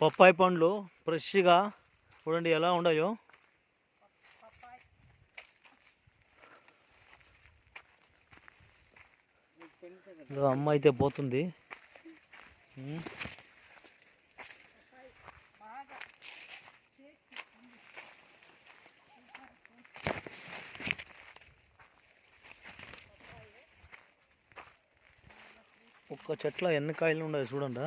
Popeye పండ్లు ఫ్రెష్గా చూడండి ఎలా ఉన్నాయో. అమ్మ అయితే పోతుంది. ఒక్క చెట్ల ఎన్ని కాయలు ఉన్నాయి చూడండి.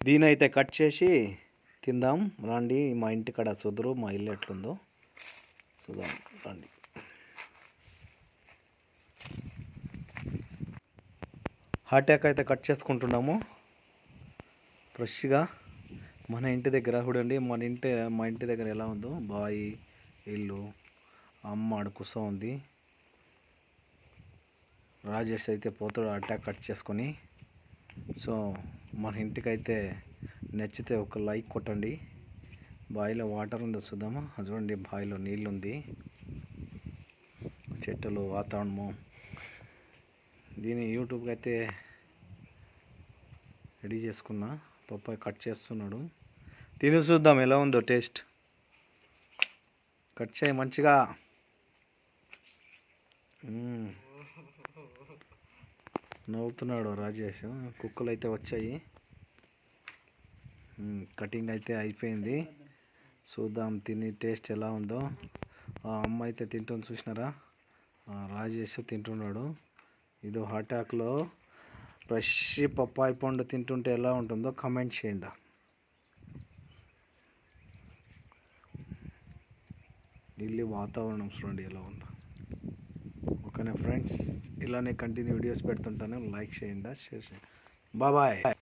దీని అయితే కట్ చేసి తిందాం. రండి మా ఇంటి కాడ మా ఇల్లు ఎట్లుందో. చూద్దాం రండి అటాక్ అయితే కట్ చేసుకుంటున్నాము. ఫ్రెష్గా మన ఇంటి దగ్గర చూడండి మన ఇంటి మా ఇంటి దగ్గర ఎలా ఉందో బాయి ఇల్లు అమ్మ ఆడ ఉంది. రాజేష్ అయితే పోతాడు అటాక్ కట్ చేసుకొని. సో మన ఇంటికైతే నచ్చితే ఒక లైక్ కొట్టండి. బావిలో వాటర్ ఉందో చూద్దామా? చూడండి బావిలో నీళ్ళు ఉంది. చెట్టులు వాతావరణము. దీన్ని యూట్యూబ్కి అయితే రెడీ చేసుకున్నా. పప్పాయి కట్ చేస్తున్నాడు. తిని చూద్దాం ఎలా ఉందో టేస్ట్. కట్ చేయి మంచిగా. నవ్వుతున్నాడు రాజేష్. కుక్కలు అయితే వచ్చాయి కటింగ్ అయితే అయిపోయింది. చూద్దాం తిని టేస్ట్ ఎలా ఉందో. ఆ అమ్మ అయితే తింటుంది చూసినారా? రాజేష్ తింటున్నాడు. ఇది హాటాక్లో ఫ్రెష్ పప్పాయి పండు తింటుంటే ఎలా ఉంటుందో కమెంట్ చేయండి. ఢిల్లీ వాతావరణం చూడండి ఎలా ఉందో. ఓకేనా ఫ్రెండ్స్? ఇలానే కంటిన్యూ వీడియోస్ పెడుతుంటాను. లైక్ చేయండి షేర్ చేయండి. బాబాయ్